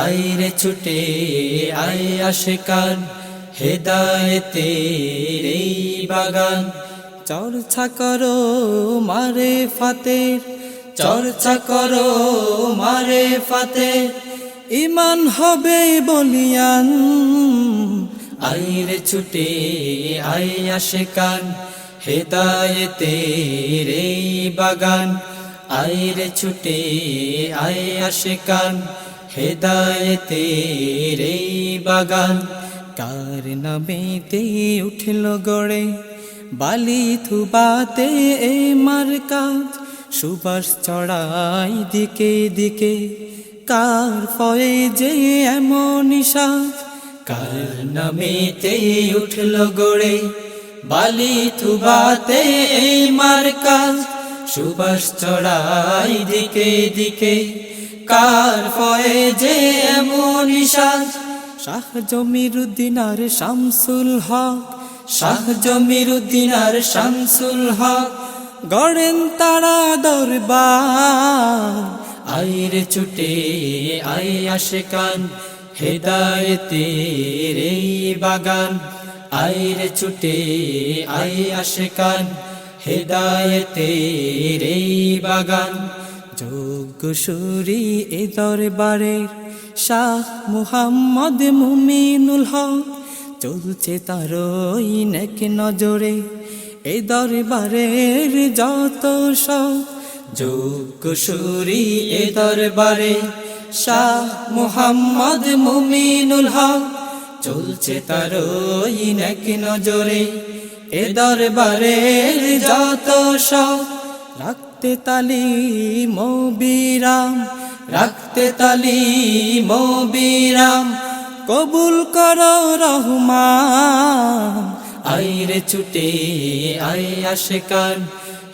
আইরে ছুটে আয় আশেকান, হেদায়েতের এই বাগান। চর্চা করো মারে ফাতের চর্চা করো মারে ফাতে ইমান হবে বলিয়ান, আইরে ছুটে আয় আশেকান, হেদায়েতের এই বাগান। আইরে ছুটে আয় আশেকান হেদায়েতের বাগান। কার নামেতে উঠল গড়ে? বালি থুবাতে এ মার কাজ সুবাস চড়াই দিকে দিকে। কার ফয়ে যে এমন কার নামেতে উঠল গড়ে? বালি থুবাতে এই মার কাজ সুবাস চড়াই দিকে দিকে। কার ফয়ে যে এমন সাজ শাহ জমিরুদ্দিন আর শামসুল হক, শাহ জমিরুদ্দিন আর শামসুল হক, গড়েন তারা দরবার। আইরে ছুটে আই আশেকান, হেদায়েতের এই বাগান। আইরে ছুটে আই আশেকান, হেদায়েতের এই বাগান। যোগ্য সুরি এ দরবারের শাহ মুহাম্মদ মুমিনুল হক চলছে তারই নেক নজরে। এ দরবারের যত সব যোগ্য সুরি এ দরবারে শাহ মুহাম্মদ মুমিনুল হক চলছে তারই নেক নজরে। এ দরবারের যত সব রাখতে তালি মবিরাম, রাখতে তালি মবিরাম, কবুল কর রহমান। আইরে ছুটে আই আশেকান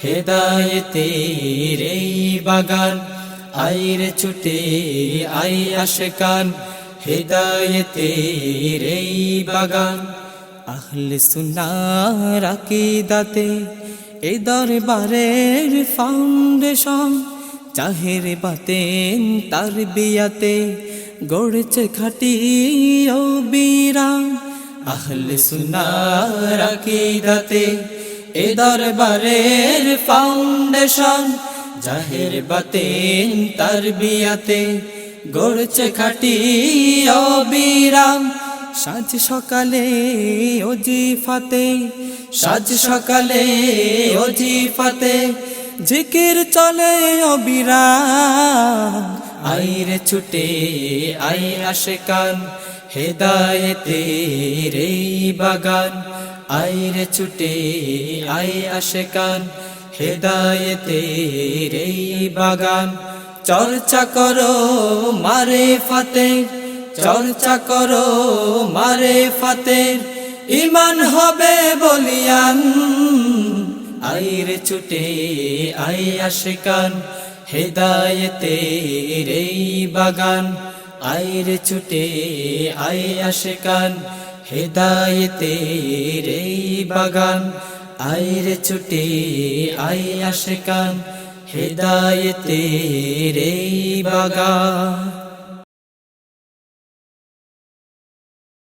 হেদায়েতের রে বাগান। আইরে ছুটে আই আশেকান হেদায়েতের রে বাগান। আহলে সুন্নার আকিদাতে এই দরবারের ফাউন্ডেশন চাহের বাতেন তার বিয়াতে, গড়েছে খাটি ও বিরাম, আহলে সুন্নার আকিদাতে। এ দরবারের ফাউন্ডেশন জাহের বাতেন তার বিয়াতে, গড়ছে খাটি ও বিরাম। সাজ সকালে অজিফাতে সাজ সকালে অজিফাতে, জিকির চলে অবিরাম। আইরে ছুটে আই আশেকান হেদায়েতের এই বাগান। আইরে ছুটে আই আশেকান হেদায়েতের এই বাগান। চর্চা করো মারে ফাতে চর্চা করো মারে ফাতের ইমান হবে বলিয়ান। আইরে ছুটে আই আশেকান, হেদায়েতের এই বাগান। আইরে ছুটে আই আশেকান, হেদায়েতের এই বাগান। আইরে ছুটে আই আশেকান, হেদায়েতের এই বাগান।